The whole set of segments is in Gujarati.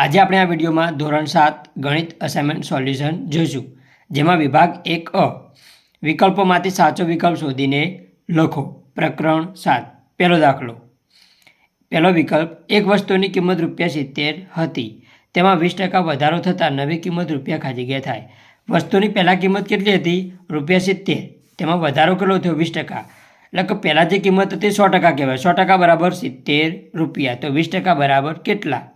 આજે આપણે આ વિડીયોમાં ધોરણ સાત ગણિત અસાઇનમેન્ટ સોલ્યુશન જોઈશું. જેમાં વિભાગ એક અ, વિકલ્પોમાંથી સાચો વિકલ્પ શોધીને લખો. પ્રકરણ સાત, પહેલો દાખલો. પહેલો વિકલ્પ, એક વસ્તુની કિંમત રૂપિયા સિત્તેર હતી. તેમાં વીસ ટકા વધારો થતાં નવી કિંમત રૂપિયા ખાલી ગયા થાય. વસ્તુની પહેલાં કિંમત કેટલી હતી? રૂપિયા સિત્તેર. તેમાં વધારો કેટલો થયો? વીસ ટકા. એટલે કે પહેલાં જે કિંમત હતી સો ટકા કહેવાય. સો ટકા બરાબર સિત્તેર રૂપિયા. તો વીસ ટકા બરાબર કેટલા?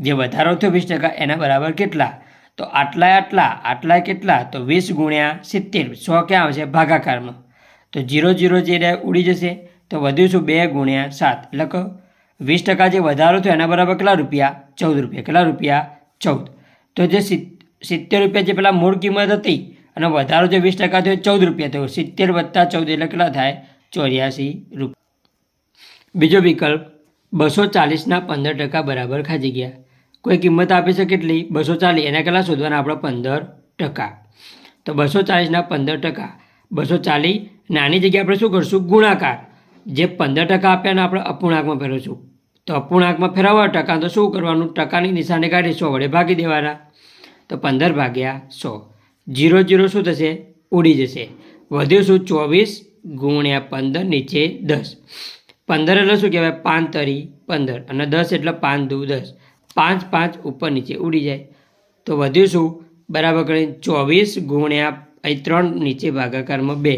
જે વધારો થયો વીસ ટકા, એના બરાબર કેટલા? તો આટલા આટલા આટલા કેટલા? તો વીસ ગુણ્યા સિત્તેર, સો ક્યાં આવશે? ભાગાકારમાં. તો જીરો જીરો જે ઉડી જશે. તો વધ્યું શું બે ગુણ્યા સાત. એટલે કહો વીસ ટકા જે વધારો થયો, એના બરાબર કેટલા રૂપિયા? ચૌદ રૂપિયા. કેટલા રૂપિયા? ચૌદ. તો જે સિત- સિત્તેર રૂપિયા જે પેલા મૂળ કિંમત હતી, અને વધારો જે વીસ ટકા થયો, ચૌદ રૂપિયા થયો. સિત્તેર વત્તા ચૌદ એટલે કેટલા થાય? ચોર્યાસી રૂપિયા બીજો વિકલ્પ, બસો ચાલીસના પંદર ટકા બરાબર ખાજી ગયા. કોઈ કિંમત આપી છે કેટલી બસો ચાલીસ, એના કેટલા શોધવાના આપણે પંદર ટકા. તો બસો ચાલીસના પંદર ટકા. બસો ચાલીસ, નાની જગ્યાએ આપણે શું કરશું? ગુણાકાર. જે પંદર ટકા આપ્યા એને આપણે અપૂર્ણાંકમાં ફેરવશું. તો અપૂર્ણાંકમાં ફેરવવા ટકા, તો શું કરવાનું? ટકાની નિશાને કાઢી સો વડે ભાગી દેવાના. તો પંદર ભાગ્યા સો. જીરો જીરો શું થશે? ઉડી જશે. વધ્યું શું? ચોવીસ ગુણ્યા પંદર, નીચે દસ. પંદર એટલે શું કહેવાય? પાંચ તરી પંદર. અને દસ એટલે પાંચ દુ દસ. પાંચ પાંચ ઉપર નીચે ઉડી જાય. તો વધ્યું શું? બરાબર કરીને ચોવીસ ગુણ્યા અહીં ત્રણ નીચે ભાગાકારમાં બે.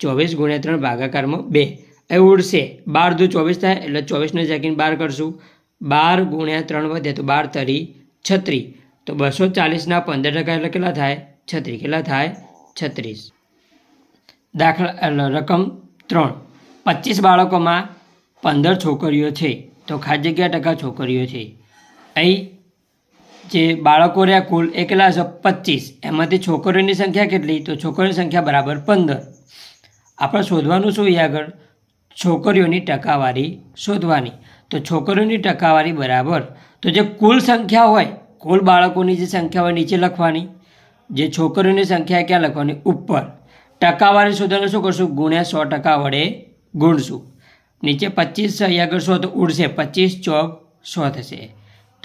ચોવીસ ગુણ્યા ત્રણ ભાગાકારમાં બે. એ ઉડશે. બાર દુ ચોવીસ થાય એટલે ચોવીસને સેકન્ડ બાર કરશું. બાર ગુણ્યા ત્રણ વધે તો બાર તરી છત્રી. તો બસો ચાલીસના પંદર ટકા એટલે કેટલા થાય? છત્રી. કેટલા થાય? છત્રીસ. દાખલા રકમ ત્રણ. પચીસ બાળકોમાં પંદર છોકરીઓ છે. તો ખાસ જગ્યા ટકા છોકરીઓ છે. અહીં જે બાળકો રહ્યા કુલ એ કેટલા પચીસ. એમાંથી છોકરીઓની સંખ્યા કેટલી? તો છોકરીઓની સંખ્યા બરાબર પંદર. આપણે શોધવાનું શું એ આગળ? છોકરીઓની ટકાવારી શોધવાની. તો છોકરીઓની ટકાવારી બરાબર. તો જે કુલ સંખ્યા હોય, કુલ બાળકોની જે સંખ્યા હોય નીચે લખવાની. જે છોકરીઓની સંખ્યા ક્યાં લખવાની? ઉપર. ટકાવારી શોધવાનું શું કરશું? ગુણ્યા સો ટકા વડે ગુણશું. નીચે પચીસ અહીંયા આગળ સો તો ઉડશે. પચીસ ચોક સો થશે.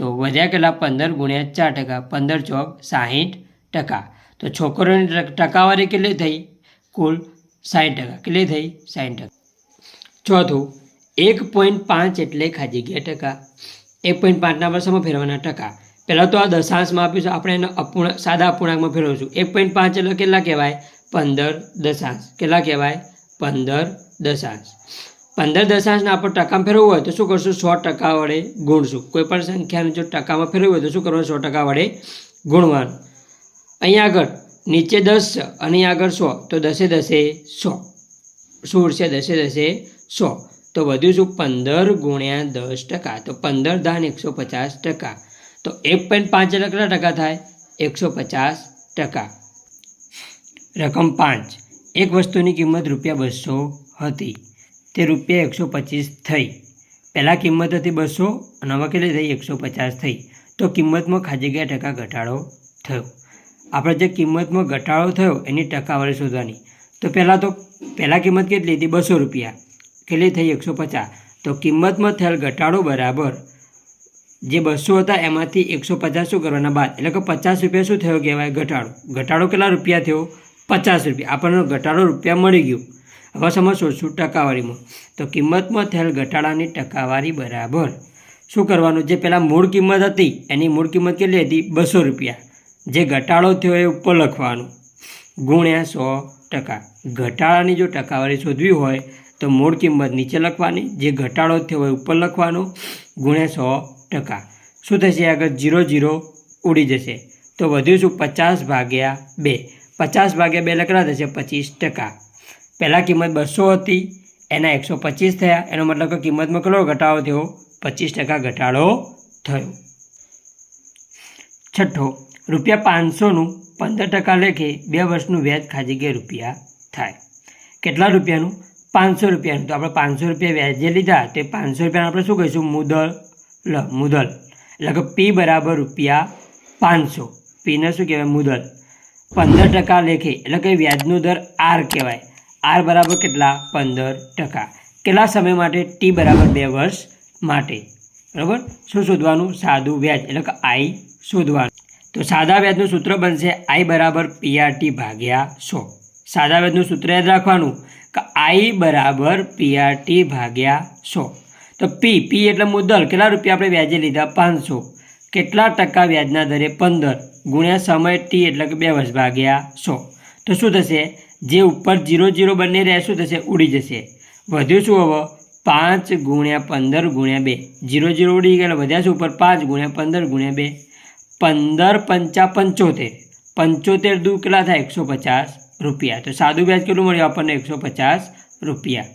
તો વધ્યા કેટલા? પંદર ગુણ્યા ચાર ટકા. પંદર ચોક સાહીઠ ટકા. તો છોકરીઓની ટક- ટકાવારી કેટલી થઈ? કુલ સાઠ ટકા. કેટલી થઈ? સાઠ ટકા. ચોથું, એક પોઈન્ટ પાંચ એટલે ખાજી ગયા ટકા. એક પોઈન્ટ પાંચના વર્ષમાં ફેરવાના ટકા. પહેલાં તો આ દશાંશમાં આપ્યું છે. આપણે એને અપૂર્ણ, સાદા અપૂર્ણાંકમાં ફેરવશું. એક પોઈન્ટ પાંચ એટલે કેટલા કહેવાય? પંદર દશાંશ. કેટલા કહેવાય? પંદર દશાંશ. પંદર દશાંશને આપણે ટકામાં ફેરવવું હોય તો શું કરશું? સો ટકા વડે ગુણશું. કોઈ પણ સંખ્યાને જો ટકામાં ફેરવવું હોય તો શું કરવાનું? સો ટકા વડે ગુણવાનું. અહીંયા આગળ નીચે દસ છે અહીંયા આગળ સો, તો દસે દસે સો. શું ઉડશે? દસે દસે સો. તો વધ્યું શું પંદર ગુણ્યા દસ ટકા. તો પંદર દાન એકસો પચાસ ટકા. તો એક પોઈન્ટ પાંચ એટલે કેટલા ટકા થાય? એકસો પચાસ ટકા. રકમ પાંચ. એક વસ્તુની કિંમત રૂપિયા બસો હતી. તે રૂપિયા એકસો પચીસ થઈ. પહેલાં કિંમત હતી બસો અને હવે કેટલી થઈ? એકસો પચાસ થઈ. તો કિંમતમાં ખાજી ગયા ટકા ઘટાડો થયો. આપણે જે કિંમતમાં ઘટાડો થયો, એની ટકાવારી શોધવાની. તો પહેલાં તો, પહેલાં કિંમત કેટલી હતી? બસો રૂપિયા. કેટલી થઈ? એકસો પચાસ. તો કિંમતમાં થયેલ ઘટાડો બરાબર જે બસો હતા, એમાંથી એકસો પચાસ શું કરવાના બાદ? એટલે કે પચાસ રૂપિયા શું થયો કહેવાય? ઘટાડો. ઘટાડો કેટલા રૂપિયા થયો? પચાસ રૂપિયા. આપણને ઘટાડો રૂપિયા મળી ગયું. હવે સમજશું ટકાવારીમાં? તો કિંમતમાં થયેલ ઘટાડાની ટકાવારી બરાબર. શું કરવાનું? જે પહેલાં મૂળ કિંમત હતી, એની મૂળ કિંમત કેટલી હતી? બસો રૂપિયા. જે ઘટાડો થયો એ ઉપર લખવાનું. ગુણ્યા સો ટકા. ઘટાડાની જો ટકાવારી શોધવી હોય, તો મૂળ કિંમત નીચે લખવાની. જે ઘટાડો થયો હોય ઉપર લખવાનો. ગુણ્યા સો ટકા. શું થશે? આગળ જીરો જીરો ઉડી જશે. તો વધ્યું શું? પચાસ ભાગ્યા બે. પચાસ ભાગ્યા બે લખડા થશે પચીસ ટકા. પહેલાં કિંમત બસો હતી, એના એકસો પચીસ થયા. એનો મતલબ કે કિંમતમાં કેટલો ઘટાડો થયો? પચીસ ટકા ઘટાડો થયો. છઠ્ઠો, રૂપિયા પાંચસોનું પંદર ટકા લેખે બે વર્ષનું વ્યાજ ખાજી કે રૂપિયા થાય. કેટલા રૂપિયાનું? પાંચસો રૂપિયાનું. તો આપણે પાંચસો રૂપિયા વ્યાજે લીધા, તે પાંચસો રૂપિયાનું આપણે શું કહીશું? મુદલ, લ, મુદલ. એટલે કે પી બરાબર રૂપિયા પાંચસો. પીને શું કહેવાય? મુદલ. પંદર ટકા લેખે. એટલે કે વ્યાજનો દર આર કહેવાય. આર બરાબર કેટલા? પંદર ટકા. કેટલા સમય માટે? ટી બરાબર બે વર્ષ માટે. બરાબર? શું શોધવાનું? સાદું વ્યાજ, એટલે કે આઈ શોધવાનું. તો સાદા વ્યાજનું સૂત્ર બનશે આઈ બરાબર પીઆરટી ભાગ્યા સો. સાદા વ્યાજનું સૂત્ર યાદ રાખવાનું કે આઈ બરાબર પીઆરટી ભાગ્યા સો. તો પી પી એટલે મુદ્દલ. કેટલા રૂપિયા આપણે વ્યાજે લીધા? પાંચસો. કેટલા ટકા વ્યાજના દરે? પંદર. ગુણ્યા સમય ટી એટલે કે બે વર્ષ ભાગ્યા સો. તો શું થશે? જે ઉપર જીરો જીરો બંને રહે શું થશે ઉડી જશે. વધ્યું શું હવે? પાંચ ગુણ્યા પંદર ગુણ્યા બે. જીરો જીરો ઉડી ગયેલા, વધ્યા શું? ઉપર પાંચ ગુણ્યા પંદર ગુણ્યા બે. પંદર પંચા પંચોતેર. પંચોતેર દુ કેટલા થાય? એકસો પચાસ રૂપિયા. તો સાદું વ્યાજ કેટલું મળ્યું? આપણને એકસો પચાસ રૂપિયા.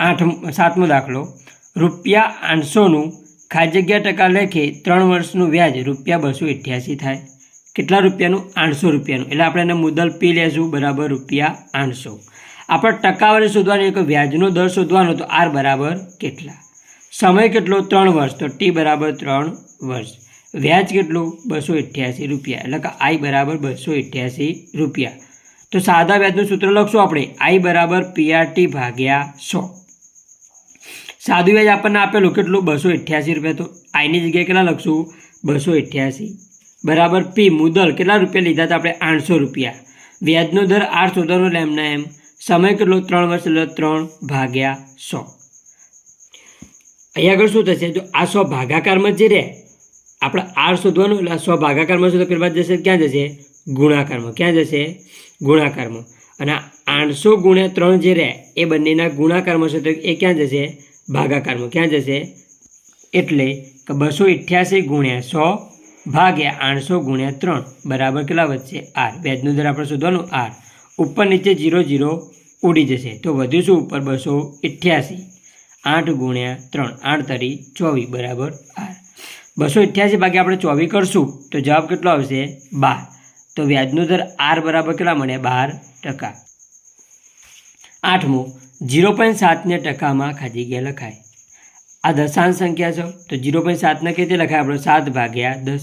આઠ સાતમો દાખલો. રૂપિયા આઠસોનું ખાસ જગ્યા ટકા લેખે ત્રણ વર્ષનું વ્યાજ. રૂપિયા બસો અઠ્યાસી થાય. કેટલા રૂપિયાનું? આઠસો રૂપિયાનું. એટલે આપણે એને મુદ્દલ પી લેશું, બરાબર રૂપિયા આઠસો. આપણે ટકાવારી શોધવાની એક વ્યાજનો દર શોધવાનો તો આર બરાબર કેટલા? સમય કેટલો? ત્રણ વર્ષ. તો ટી બરાબર ત્રણ વર્ષ. વ્યાજ કેટલું? બસો અઠ્યાસી રૂપિયા. એટલે કે આઈ બરાબર બસો અઠ્યાસી રૂપિયા. તો સાદા વ્યાજનું સૂત્ર લખશું આપણે. આઈ બરાબર પીઆરટી ભાગ્યા સો. સાદું વ્યાજ આપણને આપેલું કેટલું? બસો અઠ્યાસી રૂપિયા. તો આઈની જગ્યાએ કેટલા લખશું? બસો અઠ્યાસી. બરાબર પી મુદલ કેટલા રૂપિયા લીધા હતા આપણે? આઠસો રૂપિયા. વ્યાજનો દર આઠ શોધવાનો લેમના એમ. સમય કેટલો? ત્રણ વર્ષ એટલે ત્રણ ભાગ્યા સો. અહીંયા આગળ શું થશે? જો આ સો ભાગાકારમાં જે રહે, આપણે આર શોધવાનું એટલે સો ભાગાકારમાં શોધો પહેલાં જશે ક્યાં જશે? ગુણાકારમાં. ક્યાં જશે? ગુણાકારમાં. અને આઠસો ગુણ્યા ત્રણ જે રહે, એ બંનેના ગુણાકારમાં છે તો એ ક્યાં જશે? ભાગાકારમાં. ક્યાં જશે? એટલે કે બસો અઠ્યાસી ગુણ્યા સો ભાગ્યા આઠસો ગુણ્યા ત્રણ. બરાબર કેટલા વધશે? આર. વ્યાજનું દર આપણે શોધવાનું? આર. ઉપર નીચે જીરો જીરો ઉડી જશે. તો વધુ શું? ઉપર બસો અઠ્યાસી આઠ ગુણ્યા ત્રણ. આઠ તરી ચોવીસ. બરાબર? આર. બસો અઠ્યાસી ભાગ્યા આપણે ચોવીસ કરશું. તો જવાબ કેટલો આવશે? બાર. તો વ્યાજનો દર આર બરાબર કેટલા મળે બાર ટકા. આઠમું. જીરો પોઈન્ટ સાતને ટકામાં ખાજી ગયા લખાય. આ દશાંશ સંખ્યા છે. તો જીરો પોઈન્ટ સાતને કેવી લખાય આપણે સાત ભાગ્યા દસ.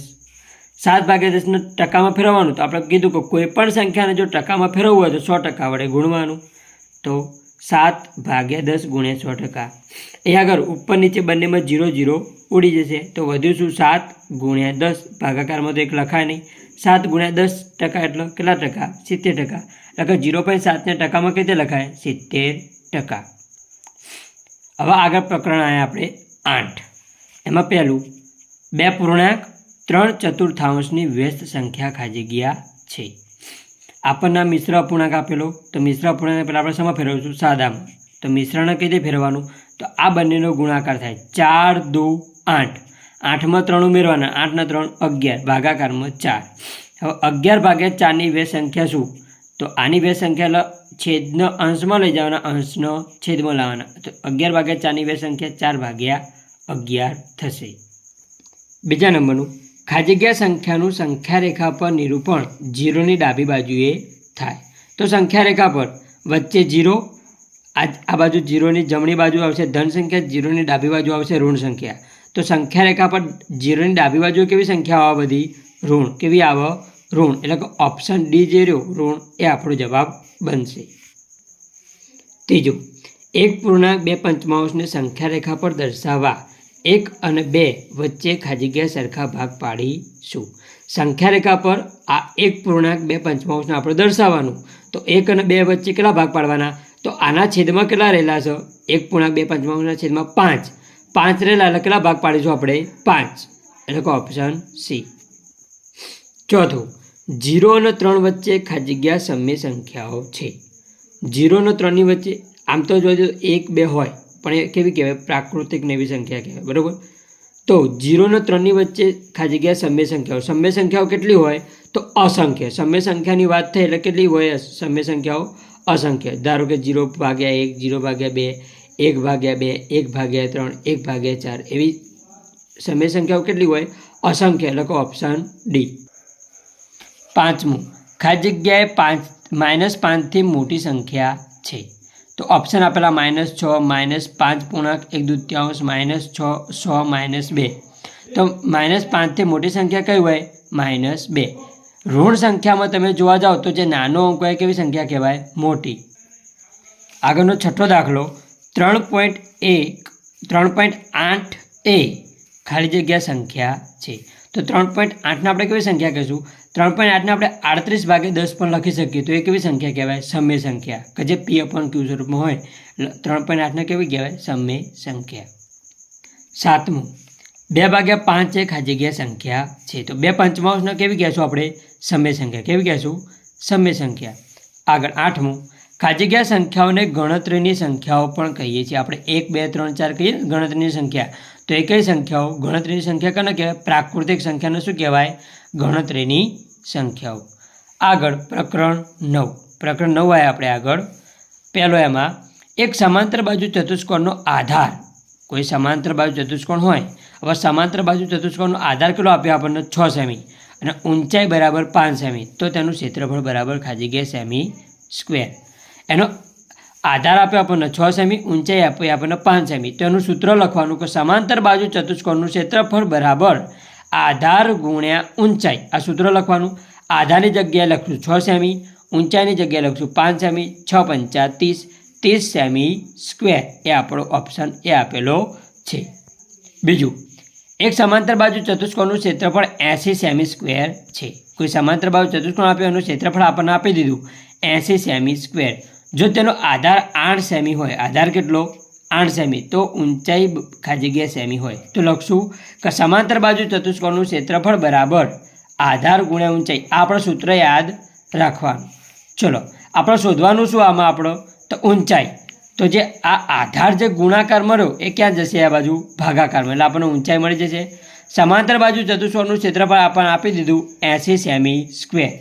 સાત ભાગ્યા દસને ટકામાં ફેરવવાનું. તો આપણે કીધું કે કોઈ પણ સંખ્યાને જો ટકામાં ફેરવવું હોય તો સો ટકા વડે ગુણવાનું. તો સાત ભાગ્યા દસ ગુણ્યા સો ટકા. એ આગળ ઉપર નીચે બંનેમાં જીરો જીરો ઉડી જશે. તો વધ્યું શું? સાત ગુણ્યા દસ. ભાગાકારમાં તો એક લખાય નહીં. સાત ગુણ્યા દસ ટકા એટલે કેટલા ટકા? સિત્તેર ટકા. એટલે ઝીરો પોઈન્ટ સાતને ટકામાં રીતે લખાય? સિત્તેર ટકા. હવે આગળ પ્રકરણ આવ્યા આપણે આઠ. એમાં પહેલું, બે પૂર્ણાંક ત્રણ ચતુર્થાંશની વ્યસ્ત સંખ્યા ખાજી ગયા છે. આપણને મિશ્ર અપૂર્ણાંક આપેલો, તો મિશ્ર અપૂર્ણાંક પહેલાં આપણે શેમાં ફેરવીશું? સાદામાં. તો મિશ્રણ કઈ રીતે ફેરવાનું તો આ બંનેનો ગુણાકાર થાય. ચાર, દો, આઠ. આઠમાં ત્રણ ઉમેરવાના. આઠના ત્રણ અગિયાર. ભાગાકારમાં ચાર. હવે અગિયાર ભાગ્યા ચારની બે સંખ્યા શું? તો આની બે સંખ્યા છેદનો અંશમાં લઈ જવાના, અંશનો છેદમાં લાવવાના. તો અગિયાર ભાગ્યા ચારની બે સંખ્યા ચાર ભાગ્યા અગિયાર થશે. બીજા નંબરનું. ખાજગ્યા સંખ્યાનું સંખ્યા રેખા પર નિરૂપણ જીરોની ડાબી બાજુએ થાય. તો સંખ્યા રેખા પર વચ્ચે જીરો, આ આ બાજુ જીરોની જમણી બાજુ આવશે, ધન સંખ્યા, જીરોની ડાબી બાજુ આવશે ઋણ સંખ્યા. તો સંખ્યા રેખા પર જીરોની ડાબી બાજુ કેવી સંખ્યા આવે બધી? ઋણ. કેવી આવે? ઋણ એટલે કે ઓપ્શન ડી જે રહ્યો, ઋણ એ આપણો જવાબ બનશે. ત્રીજું, એક પૂર્ણાંક બે પંચમાંશને સંખ્યા રેખા પર દર્શાવવા. એક અને બે વચ્ચે ખાલી જગ્યા સરખા ભાગ પાડીશું. સંખ્યા રેખા પર આ એક પૂર્ણાંક બે પંચમાંશને આપણે દર્શાવવાનું. તો એક અને બે વચ્ચે કેટલા ભાગ પાડવાના? તો આના છેદમાં કેટલા રહેલા છે? એક પૂર્ણાંક બે પંચમાંશના છેદમાં પાંચ. પાંચ રહેલા એટલે કેટલા ભાગ પાડીશું આપણે? પાંચ. એટલે કે ઓપ્શન સી ચોથું જીરો અને ત્રણ વચ્ચે ખાલી જગ્યા સમય સંખ્યાઓ છે. જીરો અને ત્રણની વચ્ચે, આમ તો જોજો એક, બે હોય, પણ એ કેવી કહેવાય? પ્રાકૃતિક ને એવી સંખ્યા કહેવાય, બરાબર? તો જીરો અને ત્રણની વચ્ચે ખાલી જગ્યા સમય સંખ્યાઓ. સમ્ય સંખ્યાઓ કેટલી હોય? તો અસંખ્ય. સમ્ય સંખ્યાની વાત થઈ એટલે કેટલી હોય? સમ્ય સંખ્યાઓ અસંખ્ય. ધારો કે જીરો ભાગ્યા એક, જીરો ભાગ્યા બે, એક ભાગ્યા બે, એક ભાગ્યા ત્રણ, એક ભાગ્યા ચાર, એવી સમય સંખ્યાઓ કેટલી હોય? અસંખ્ય. એટલે ઓપ્શન ડી પાંચમું. ખાલી જગ્યાએ પાંચ માઇનસ પાંચથી મોટી સંખ્યા છે. તો ઓપ્શન આપેલા માઇનસ છ માઇનસ પાંચ પૂર્ણાંક એક દૂત્યાંશ માઇનસ છ સો માઇનસ બે. તો માઇનસ પાંચથી મોટી સંખ્યા કઈ હોય? માઇનસ બે. ઋણ સંખ્યામાં તમે જોવા જાઓ તો જે નાનો અંક હોય કેવી સંખ્યા કહેવાય? મોટી. આગળનો છઠ્ઠો દાખલો. ત્રણ પોઈન્ટ એક, ત્રણ પોઈન્ટ આઠ એ ખાલી જગ્યા સંખ્યા છે. તો ત્રણ પોઈન્ટ આઠને આપણે કેવી સંખ્યા કહીશું? ત્રણ પોઈન્ટ આઠને આપણે આડત્રીસ ભાગે દસ પણ લખી શકીએ. તો એ કેવી સંખ્યા કહેવાય? સમય સંખ્યા. કે જે પી અપોન ક્યુ સ્વરૂપમાં હોય ત્રણ પોઈન્ટ આઠને કેવી કહેવાય? સમય સંખ્યા. સાતમું. બે ભાગ્યા પાંચ એક આ જગ્યા સંખ્યા છે. તો બે પંચમાંશને કેવી કહેશું આપણે? સમય સંખ્યા. કેવી કહેશું? સમય સંખ્યા. આગળ આઠમું. ખાજગ્યા સંખ્યાઓને ગણતરીની સંખ્યાઓ પણ કહીએ છીએ. આપણે એક, બે, ત્રણ, ચાર કહીએ ગણતરીની સંખ્યા. તો એ કઈ સંખ્યાઓ? ગણતરીની સંખ્યા કોને કહેવાય? પ્રાકૃતિક સંખ્યાને શું કહેવાય? ગણતરીની સંખ્યાઓ. આગળ પ્રકરણ નવ. પ્રકરણ નવ આવે આપણે આગળ. પહેલો એમાં, એક સમાંતર બાજુ ચતુષ્કોણનો આધાર. કોઈ સમાંતર બાજુ ચતુષ્કોણ હોય, હવે સમાંતર બાજુ ચતુષ્કોણનો આધાર કેટલો આપ્યો આપણને? છ સેમી. અને ઊંચાઈ બરાબર પાંચ સેમી. તો તેનું ક્ષેત્રફળ બરાબર ખાજી ગયા સેમી સ્ક્વેર. એનો આધાર આપ્યો આપણને, છ સેમી, ઊંચાઈ આપી આપણને પાંચ સેમી. તો એનું સૂત્ર લખવાનું કે સમાંતર બાજુ ચતુષ્કોણનું ક્ષેત્રફળ બરાબર આધાર ગુણ્યા ઊંચાઈ. આ સૂત્ર લખવાનું. આધારની જગ્યાએ લખશું છ સેમી, ઊંચાઈની જગ્યાએ લખશું પાંચ સેમી, છ પંચા ત્રીસ સેમી સ્ક્વેર. એ આપણો ઓપ્શન એ આપેલો છે. બીજું, એક સમાંતર બાજુ ચતુષ્કોણનું ક્ષેત્રફળ એંસી સેમી સ્ક્વેર છે. કોઈ સમાંતર બાજુ ચતુષ્કોણ આપ્યું, એનું ક્ષેત્રફળ આપણને આપી દીધું એંસી સેમી સ્ક્વેર. જો તેનો આધાર આઠ સેમી હોય, આધાર કેટલો? આઠ સેમી. તો ઊંચાઈ બ- ખાલી જગ્યા સેમી હોય. તો લખશું, કે સમાંતર બાજુ ચતુષ્કોણનું ક્ષેત્રફળ બરાબર આધાર ગુણ્યા ઊંચાઈ. આ આપણું સૂત્ર યાદ રાખવાનું. ચલો, આપણે શોધવાનું શું આમાં આપણો? તો ઊંચાઈ. તો જે આ આધાર જે ગુણાકાર મળ્યો, એ ક્યાં જશે આ બાજુ? ભાગાકારમાં. એટલે આપણને ઊંચાઈ મળી જશે. સમાંતર બાજુ ચતુષ્કોણનું ક્ષેત્રફળ આપણને આપી દીધું એંસી સેમી સ્ક્વેર.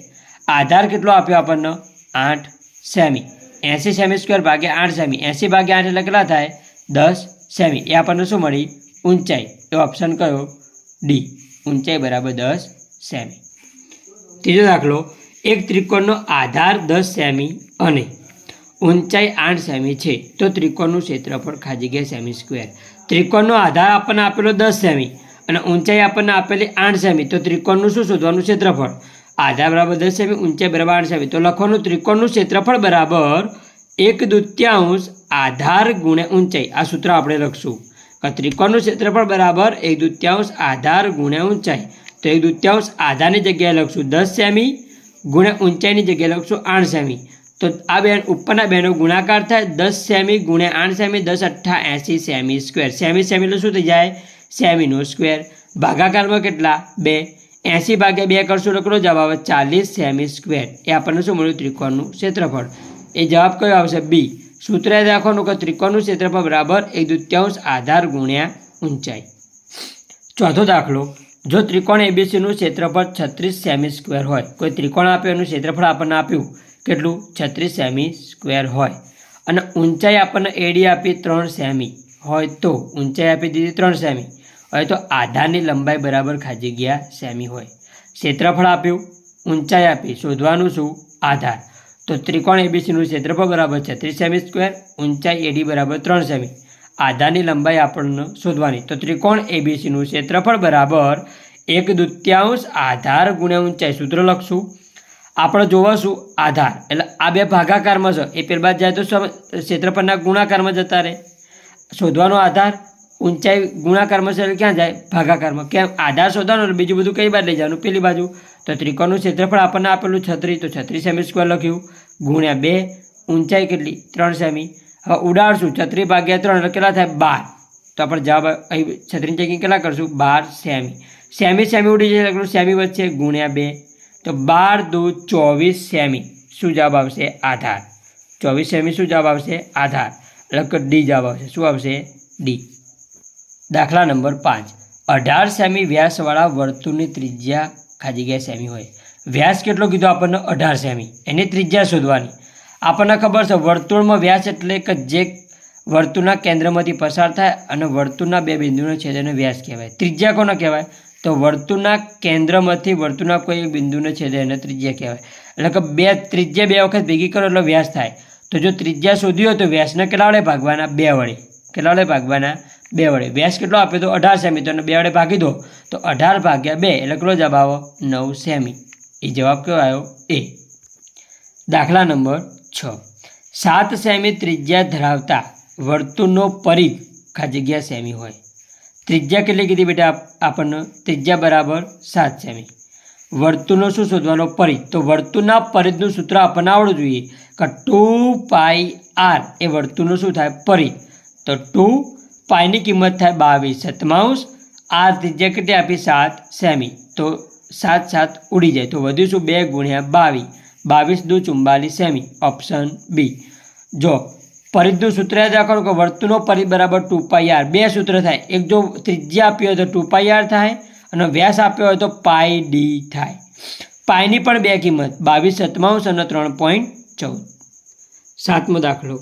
આધાર કેટલો આપ્યો આપણને? આઠ સેમી. એંસી સેમી સ્ક્વેર ભાગ્યા આઠ સેમી એંસી ભાગ્યા આઠ એટલે કેટલા થાય? દસ સેમી એ આપણને શું મળી? ઊંચાઈ. એ ઓપ્શન કયો? ડી ઊંચાઈ બરાબર દસ સેમી ત્રીજો દાખલો. એક ત્રિકોણનો આધાર દસ સેમી અને ઊંચાઈ આઠ સેમી છે. તો ત્રિકોણનું ક્ષેત્રફળ ખાજી ગયા સેમી સ્ક્વેર ત્રિકોણનો આધાર આપણને આપેલો દસ સેમી અને ઊંચાઈ આપણને આપેલી આઠ સેમી તો ત્રિકોણનું શું શોધવાનું? ક્ષેત્રફળ. આધાર બરાબર દસ સેમી ઊંચાઈ બરાબર આઠ સેમી. તો લખવાનું ત્રિકોણનું ક્ષેત્રફળ બરાબર એક દૂત્યાંશ આધાર ગુણે ઊંચાઈ. આ સૂત્ર આપણે લખશું. કે ત્રિકોણનું ક્ષેત્રફળ બરાબર એક દૂત્યાંશ આધાર ગુણે ઊંચાઈ. તો એક દૂત્યાંશ આધારની જગ્યાએ લખશું દસ સેમી ગુણે ઊંચાઈની જગ્યાએ લખશું આઠ સેમી. તો આ બેન ઉપરના બેનો ગુણાકાર થાય દસ સેમી ગુણે આઠ સેમી દસ અઠ્ઠા એંસી સેમી સ્ક્વેર. સેમી સેમી એટલે શું થઈ જાય? સેમીનો સ્ક્વેર. ભાગાકારમાં કેટલા? બે. એંસી ભાગ્યા બે કરશું કેટલો જવાબ આવે? ચાલીસ સેમી સ્ક્વેર. એ આપણને શું મળ્યું? ત્રિકોણનું ક્ષેત્રફળ. એ જવાબ કયો આવશે? બી. સૂત્ર યાદ રાખવાનું કે ત્રિકોણનું ક્ષેત્રફળ બરાબર એક દૂત્યાંશ આધાર ગુણ્યા ઊંચાઈ. ચોથો દાખલો. જો ત્રિકોણ એબીસીનું ક્ષેત્રફળ છત્રીસ સેમી સ્ક્વેર હોય, કોઈ ત્રિકોણ આપ્યું? એનું ક્ષેત્રફળ આપણને આપ્યું. કેટલું? છત્રીસ સેમી સ્ક્વેર હોય. અને ઊંચાઈ આપણને એડી આપી ત્રણ સેમી. હોય તો ઊંચાઈ આપી દીધી ત્રણ સેમી. હોય તો આધારની લંબાઈ બરાબર ખાજી ગયા સેમી હોય. ક્ષેત્રફળ આપ્યું, ઊંચાઈ આપી, શોધવાનું શું? આધાર. તો ત્રિકોણ એબીસીનું ક્ષેત્રફળ બરાબર છત્રીસ સેમી સ્ક્વેર, ઊંચાઈ એડી બરાબર ત્રણ સેમી. આધારની લંબાઈ આપણને શોધવાની. તો ત્રિકોણ એબીસીનું ક્ષેત્રફળ બરાબર એક દૂત્યાંશ આધાર ગુણ્યા ઊંચાઈ. સૂત્ર લખશું. આપણે જોવાશું આધાર. એટલે આ બે ભાગાકારમાં છે. એ બાદ જાય તો ક્ષેત્રફળના ગુણાકારમાં જતા રહે. શોધવાનો આધાર. ઊંચાઈ ગુણાકારમાં છે ક્યાં જાય? ભાગાકારમાં. કેમ? આધાર શોધવાનો બીજું બધું કઈ બાજુ લઈ જવાનું? પેલી બાજુ. તો ત્રિકોણનું ક્ષેત્રફળ આપણને આપેલું છત્રીસ તો છત્રીસ સેમી સ્ક્વેર લખ્યું. ગુણ્યા બે. ઊંચાઈ કેટલી? ત્રણ સેમી હવે ઉડાડશું. છત્રીસ ભાગ્યા ત્રણ એટલે કેટલા થાય? બાર. તો આપણે જવાબ અહીં છત્રીની જગ્યાએ કેટલા કરશું? બાર સેમી સેમી સેમી ઉડી જાય એટલે સેમી વચ્ચે ગુણ્યા બે. તો બાર, દો, ચોવીસ સેમી શું જવાબ આવશે? આધાર. ચોવીસ સેમી શું જવાબ આવશે? આધાર. એટલે ડી જવાબ આવશે. શું આવશે? ડી. દાખલા નંબર પાંચ. અઢાર સેમી વ્યાસવાળા વર્તુળની ત્રિજ્યા ખાલી જગ્યાએ સેમી હોય. વ્યાસ કેટલો કીધો આપણને? અઢાર સેમી. એની ત્રિજ્યા શોધવાની. આપણને ખબર છે વર્તુળમાં વ્યાસ એટલે કે જે વર્તુળના કેન્દ્રમાંથી પસાર થાય અને વર્તુળના બે બિંદુનો છેદને વ્યાસ કહેવાય. ત્રિજ્યા કોને કહેવાય? તો વર્તુળના કેન્દ્રમાંથી વર્તુળના કોઈ એક બિંદુને છેદે એને ત્રિજ્યા કહેવાય. એટલે કે બે ત્રિજ્યા બે વખત ભેગી કરો એટલે વ્યાસ થાય. તો જો ત્રિજ્યા શોધી હોય તો વ્યાસને કેટલા વડે ભાગવાના? બે વડે. કેટલા વડે ભાગવાના? બે વડે. વ્યાસ કેટલો આપ્યો તો અઢાર સેમી. તો બે વડે ભાગી દો. તો અઢાર ભાગ્યા બે. એટલે કેટલો જવાબ આવો? નવ સેમી. એ જવાબ કયો આવ્યો એ. દાખલા નંબર છ. સાત સેમી ત્રિજ્યા ધરાવતા વર્તુળનો પરિઘ આ જગ્યા સેમી હોય. ત્રિજ્યા કેટલી કીધી બેટા આપણને? ત્રિજ્યા બરાબર સાત સેમી. વર્તુળનો શું શોધવાનો પરિઘ? તો વર્તુળના પરિઘનું સૂત્ર આપણને આવડવું જોઈએ. કે ટુ પાઈ આર. એ વર્તુળનું શું થાય? પરિઘ. તો ટુ પાઈની કિંમત થાય બાવીસ સત્તાવીસ આર ત્રિજ્યા આપી સાત સેમી તો સાત સાત ઉડી જાય તો વધીશું બે ગુણ્યા બાવીસ બાવીસ દુ ચુમ્બાલીસ સેમી ઓપ્શન બી જો પરિધનું સૂત્ર યાદ રાખવાનું કે વર્તુળનો પરિઘ બરાબર ટુ પાઈ આર બે સૂત્ર થાય એક જો ત્રિજ્યા આપ્યો હોય તો ટુ પાઈ આર થાય અને વ્યાસ આપ્યો હોય તો પાઈ ડી થાય પાઈની પણ બે કિંમત બાવીસ સત્તાવીસ અને ત્રણ પોઈન્ટ ચૌદ સાતમો દાખલો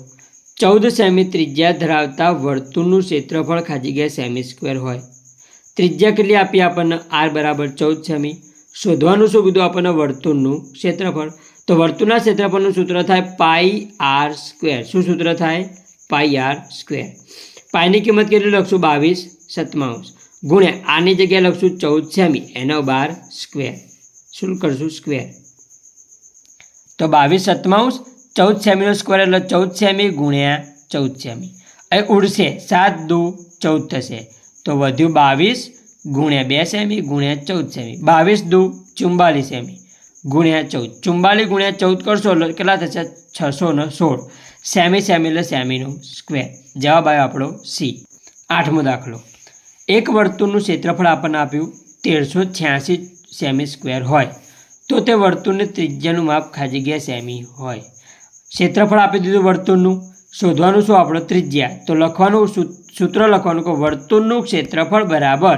ચૌદ સેમી ત્રિજ્યા ધરાવતા વર્તુળનું ક્ષેત્રફળ ખાલી ગયા સેમી સ્ક્વેર હોય. ત્રિજ્યા કેટલી આપી આપણને? આર બરાબર ચૌદ સેમી શોધવાનું શું કીધું આપણને? વર્તુળનું ક્ષેત્રફળ. તો વર્તુળના ક્ષેત્રફળનું સૂત્ર થાય પાઈ આર સ્ક્વેર. શું સૂત્ર થાય? Pi r square. પાઈની કિંમત કેટલી લખશું? બાવીસ. સત્તાવીસ. ગુણ્યા આની જગ્યાએ લખશું ચૌદ સેમી એનો બાર સ્ક્વેર. શું કરશું? સ્ક્વેર. તો બાવીસ, સત્તાવીસ ચૌદ સેમીનો સ્ક્વેર એટલે ચૌદ સેમી ગુણ્યા ચૌદ સેમી. અહીં ઉડશે સાત દુ ચૌદ થશે. તો વધ્યું બાવીસ ગુણ્યા બે સેમી ગુણ્યા ચૌદ સેમી. બાવીસ દુ ચુમ્બાલીસ સેમી ગુણ્યા ચૌદ. ચુમ્બાલીસ ગુણ્યા ચૌદ કરશો એટલે કેટલા થશે? છસો ને સોળ. સેમી સેમી એટલે સેમીનો સ્ક્વેર જવાબ આવ્યો આપણો સી. આઠમો દાખલો. એક વર્તુળનું ક્ષેત્રફળ આપણને આપ્યું તેરસો છ્યાસી સેમી સ્ક્વેર હોય. તો તે વર્તુળની ત્રિજ્યાનું માપ ખાલી જગ્યા સેમી હોય. ક્ષેત્રફળ આપી દીધું વર્તુળનું. શોધવાનું શું? આપણો ત્રિજ્યા. તો લખવાનું સૂત્ર લખવાનું કે વર્તુળનું ક્ષેત્રફળ બરાબર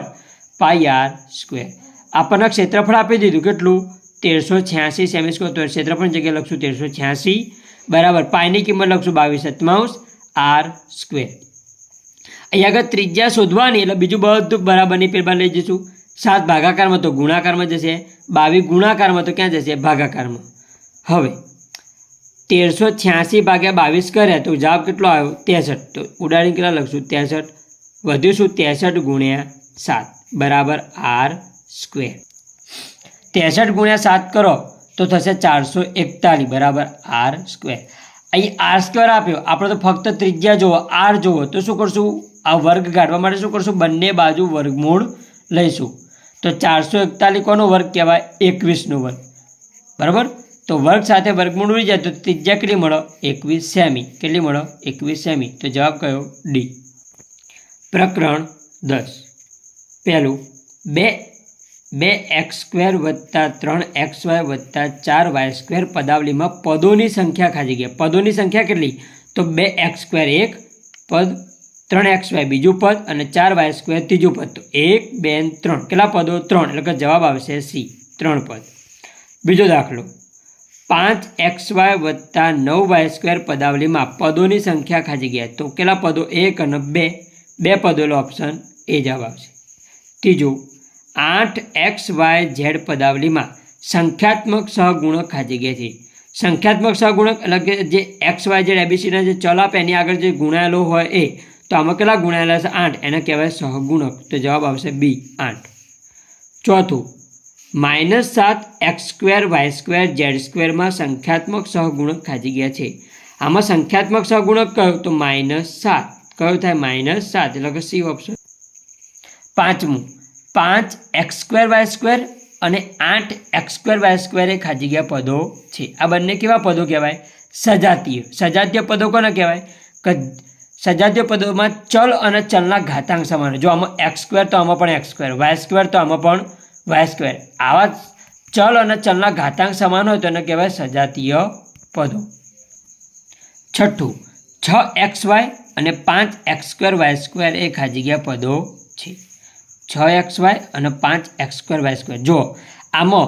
પાઈ આર સ્ક્વેર. આપણને ક્ષેત્રફળ આપી દીધું કેટલું? તેરસો છ્યાસી સેમી સ્ક્વેર તો ક્ષેત્રફળ જગ્યાએ લખશું તેરસો છ્યાસી. બરાબર. પાઈની કિંમત લખશું બાવીસ સતમાઉસ આર સ્ક્વેર. અહીંયા આગળ ત્રિજ્યા શોધવાની, એટલે બીજું બધું બરાબરની પેરમાં લઈ જઈશું. સાત ભાગાકારમાં તો ગુણાકારમાં જશે. બાવીસ ગુણાકારમાં તો ક્યાં જશે? ભાગાકારમાં. હવે તેરસો છ્યાસી ભાગ્યા બાવીસ કર્યા તો જવાબ કેટલો આવ્યો? ત્રેસઠ. તો ઉડાડી કેટલા લખશું? ત્રેસઠ. વધ્યું શું? ત્રેસઠ ગુણ્યા સાત. બરાબર આર સ્ક્વેર. ત્રેસઠ ગુણ્યા સાત કરો તો થશે ચારસો એકતાલીસ. બરાબર આર સ્ક્વેર. અહીં આર સ્ક્વેર આપ્યો. આપણે તો ફક્ત ત્રિજ્યા જુઓ. આર જુઓ. તો શું કરશું? આ વર્ગ કાઢવા માટે શું કરશું? બંને બાજુ વર્ગમૂળ લઈશું. તો ચારસો એકતાલીસ કોનો વર્ગ કહેવાય? એકવીસનો વર્ગ. બરાબર? તો વર્ગ સાથે વર્ગમૂળ ઉડી જાય તો ત્રિજ્યા કેટલી મળો? એકવીસ સેમી. કેટલી મળો? એકવીસ સેમી. તો જવાબ કયો? ડી. પ્રકરણ દસ. પહેલું, બે બે એક્સ સ્ક્વેર વત્તા ત્રણ એક્સ વાય વત્તા ચાર વાય સ્ક્વેર પદાવલીમાં પદોની સંખ્યા ખાજી ગયા પદોની સંખ્યા કેટલી? તો બે એક્સ સ્ક્વેર એક, પદ ત્રણ એક્સ વાય બીજું પદ અને ચાર વાય સ્ક્વેર ત્રીજું પદ. તો એક, બે ત્રણ. કેટલા પદો? ત્રણ. એટલે કે જવાબ આવશે સી. ત્રણ પદ. બીજો દાખલો. પાંચ એક્સ વાય વત્તા નવ વાય સ્ક્વેર પદાવલીમાં પદોની સંખ્યા ખાલી ગયા તો કેટલા પદો? એક અને બે. બે પદોનો ઓપ્શન એ જવાબ આવશે. ત્રીજું, આઠ એક્સ વાય ઝેડ પદાવલીમાં સંખ્યાત્મક સહગુણક ખાલી ગયા છે સંખ્યાત્મક સહગુણક એટલે કે જે એક્સ વાય ઝેડ એબીસીના જે ચલ આપે, એની આગળ જે ગુણાયેલો હોય એ, તો આમાં કેટલા ગુણાયેલા છે? આઠ. એને કહેવાય સહગુણક. તો જવાબ આવશે બી, આઠ. ચોથું માઇનસ સાત x square y square z સ્ક્વેરમાં સંખ્યાત્મક સહગુણક ખાજી ગયા છે. આમાં સંખ્યાત્મક સહગુણક કયો? તો માઇનસ સાત. કયો થાય? માઇનસ સાત. એટલે કે સી ઓપ્શન પાંચમું. પાંચ એક્સ સ્ક્વેર વાય સ્ક્વેર અને આઠ એક્સ સ્ક્વેર વાય સ્ક્વેર ખાજી ગયા પદો છે. આ બંને કેવા પદો કહેવાય? સજાતીય. સજાતીય પદો કોને કહેવાય? કે સજાતીય પદોમાં ચલ અને ચલના ઘાતાંક સમાન. જો આમાં એક્સ સ્ક્વેર તો આમાં પણ એક્સ સ્ક્વેર. વાય સ્ક્વેર તો આમાં પણ વાય સ્ક્વેર. આવા ચલ અને ચલના ઘાતાંક સમાન હોય તો એને કહેવાય સજાતીય પદો. છઠ્ઠું, છ એક્સ વાય અને પાંચ એક્સ સ્ક્વેર વાય સ્ક્વેર એ ખાજી પદો છે. છ એક્સ વાય અને પાંચ એક્સ સ્ક્વેર વાય સ્ક્વેર. જો આમાં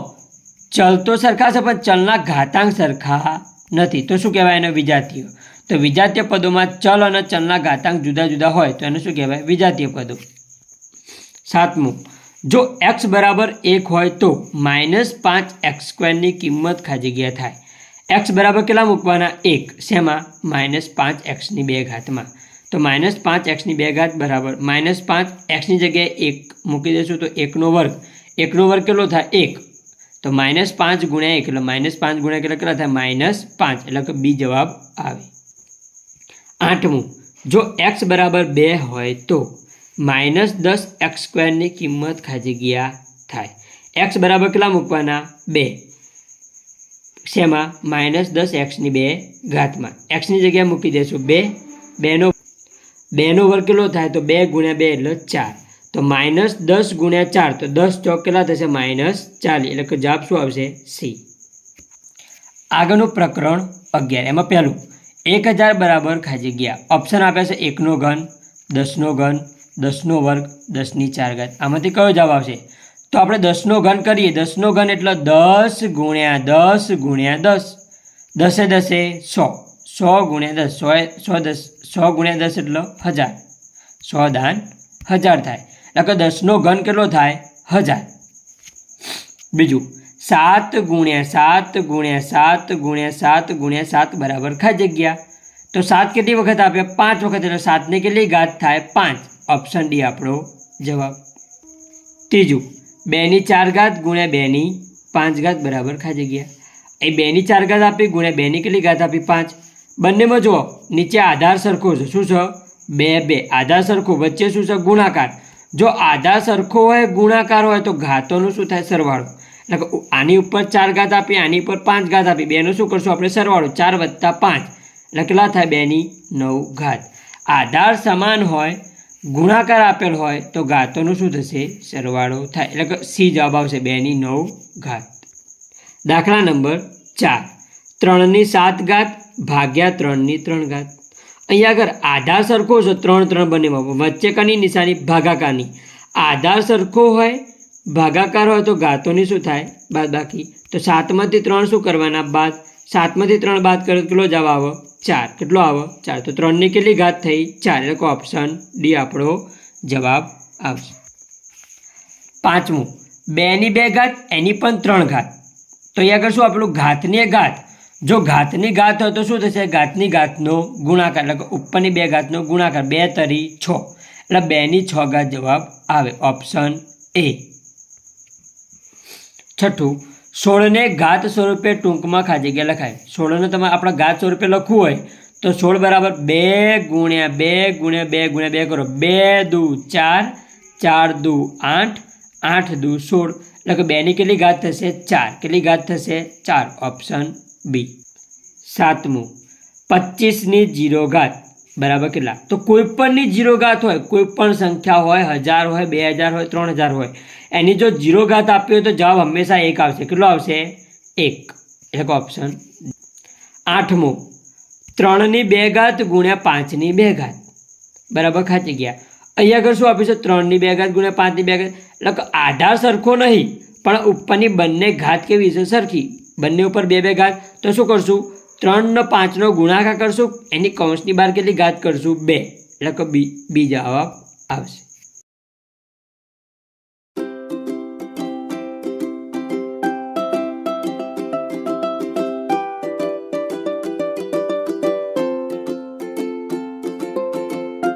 ચલ તો સરખા છે, પણ ચલના ઘાતાંક સરખા નથી. તો શું કહેવાય એને વિજાતીય? તો વિજાતીય પદોમાં ચલ અને ચલના ઘાતાંક જુદા જુદા હોય તો એને શું કહેવાય? વિજાતીય પદો. સાતમું જો એક્સ બરાબર એક હોય તો માઇનસ પાંચ એક્સ સ્ક્વેરની કિંમત ખાલી જગ્યા થાય. એક્સ બરાબર કેટલા મૂકવાના? એક. શેમાં? માઇનસ પાંચ એક્સની બે ઘાતમાં. તો માઇનસ પાંચ એક્સની બે ઘાત બરાબર. માઇનસ પાંચ એક્સની જગ્યાએ એક મૂકી દઈશું તો એકનો વર્ગ. એકનો વર્ગ કેટલો થાય? એક. તો માઇનસ પાંચ ગુણ્યા એક. એટલે માઇનસ પાંચ ગુણ્યા કેટલા કેટલા થાય? માઇનસ પાંચ. એટલે કે બી જવાબ આવે. આઠમું. જો એક્સ બરાબર બે હોય તો માઇનસ દસ એક્સ સ્ક્વેરની કિંમત ખાજી ગયા થાય. એક્સ બરાબર કેટલા મૂકવાના? બે. શેમાં? માઇનસ દસ એક્સની બે ઘાતમાં. એક્સની જગ્યાએ મૂકી દઈશું. બે. બેનો બેનો વર્ગ કેટલો થાય? તો બે ગુણ્યા બે એટલે ચાર. તો માઇનસ દસ ગુણ્યા ચાર. તો દસ ચોક કેટલા થશે? માઇનસ ચાલીસ. એટલે કે જવાબ શું આવશે? સી. આગળનું પ્રકરણ અગિયાર. એમાં પહેલું. એક હજાર બરાબર ખાજી ગયા. ઓપ્શન આપ્યા છે એકનો ઘન, દસનો ઘન દસનો વર્ગ, દસની ચાર ઘાત. આમાંથી કયો જવાબ આવશે? તો આપણે દસનો ઘન કરીએ. દસનો ઘન એટલે દસ ગુણ્યા દસ ગુણ્યા દસ. દસે દસે સો. સો ગુણ્યા દસ. સો સો દસ, સો ગુણ્યા દસ એટલે હજાર. સો દાન હજાર થાય. એટલે કે દસનો ઘન કેટલો થાય? હજાર. બીજું, સાત ગુણ્યા સાત ગુણ્યા સાત ગુણ્યા સાત ગુણ્યા સાત બરાબર ખાઈ જગ્યા. તો સાત કેટલી વખત આપે? પાંચ વખત. એટલે સાતને કેટલી ઘાત થાય? પાંચ. ઓપ્શન ડી આપણો જવાબ. ત્રીજું, બેની ચાર ઘાત ગુણ્યા બેની પાંચ ઘાત બરાબર ખાઈ જગ્યા. એ બેની ચાર ઘાત આપી ગુણ્યા બેની કેટલી ઘાત આપી? પાંચ. બંનેમાં જુઓ, નીચે આધાર સરખો છે. શું છે? બે બે. આધાર સરખો, વચ્ચે શું છે? ગુણાકાર. જો આધાર સરખો હોય, ગુણાકાર હોય, તો ઘાતોનું શું થાય? સરવાળો. એટલે આની ઉપર ચાર ઘાત આપી, આની ઉપર પાંચ ઘાત આપી. બેનું શું કરશું આપણે? સરવાળો. ચાર વત્તા પાંચ. એટલે કેટલા થાય? બેની નવ ઘાત. આધાર સમાન હોય ગુણાકાર આપેલ હોય તો ઘાતોનું શું થશે? સરવાળો થાય. એટલે કે સી જવાબ આવશે બેની નવ ઘાત. દાખલા નંબર ચાર. ત્રણની સાત ઘાત ભાગ્યા ત્રણની ત્રણ ઘાત. અહીંયા આગળ આધાર સરખો છે, ત્રણ ત્રણ બંનેમાં. વચ્ચે કની નિશાની? ભાગાકારની. આધાર સરખો હોય, ભાગાકાર હોય તો ઘાતોની શું થાય? બાદ બાકી તો સાતમાંથી ત્રણ શું કરવાના? બાદ. સાતમાંથી ત્રણ બાદ કરો કેટલો જવાબ આવે? ચાર. કેટલો આવે? ચાર. તો ત્રણની કેટલી ઘાત થઈ? ચાર. એટલે ઓપ્શન ડી આપણો જવાબ આવશે. પાંચમું. બેની બે ઘાત, એની પણ ત્રણ ઘાત. તો અહીંયા આગળ શું આપણું ઘાતની ઘાત. જો ઘાતની ઘાત હોય તો શું થશે? ઘાતની ઘાતનો ગુણાકાર, એટલે ઉપરની બે ઘાતનો ગુણાકાર. બે તરી છ. એટલે બેની છ ઘાત જવાબ આવે. ઓપ્શન એ છઠ્ઠું. સોળને ઘાત સ્વરૂપે ટૂંકમાં ખાલી જગ્યા લખાય. સોળને તમારે આપણે ઘાત સ્વરૂપે લખવું હોય તો સોળ બરાબર બે ગુણ્યા બે ગુણ્યા બે ગુણ્યા બે કરો. બે દુ ચાર ચાર દુ આઠ આઠ દુ સોળ. એટલે કે બેની કેટલી ઘાત થશે? ચાર. કેટલી ઘાત થશે? ચાર. Option B. સાતમું. પચીસની જીરો ઘાત. બરાબર કેટલા? તો કોઈ પણની જીરો ઘાત હોય કોઈ પણ સંખ્યા હોય, હજાર હોય, બે હજાર હોય, ત્રણ હજાર હોય, એની જો જીરો ઘાત આપી હોય તો જવાબ હંમેશા એક આવશે. કેટલો આવશે? એક. એક ઓપ્શન આઠમો. ત્રણની બે ઘાત ગુણ્યા પાંચની બે ઘાત. બરાબર ખાચી ગયા. અહીંયા આગળ શું આપ્યું છે? ત્રણની બે ઘાત ગુણ્યા પાંચની બે ઘાત. એટલે આધાર સરખો નહીં, પણ ઉપરની બંને ઘાત કેવી છે? સરખી. બંને ઉપર બે બે ઘાત. તો શું કરશું? ત્રણનો પાંચનો ગુણાકાર કરશું. એની કૌંસની બહાર કેટલી ઘાત કરશું? બે. એટલે કે બી, બીજા જવાબ આવશે.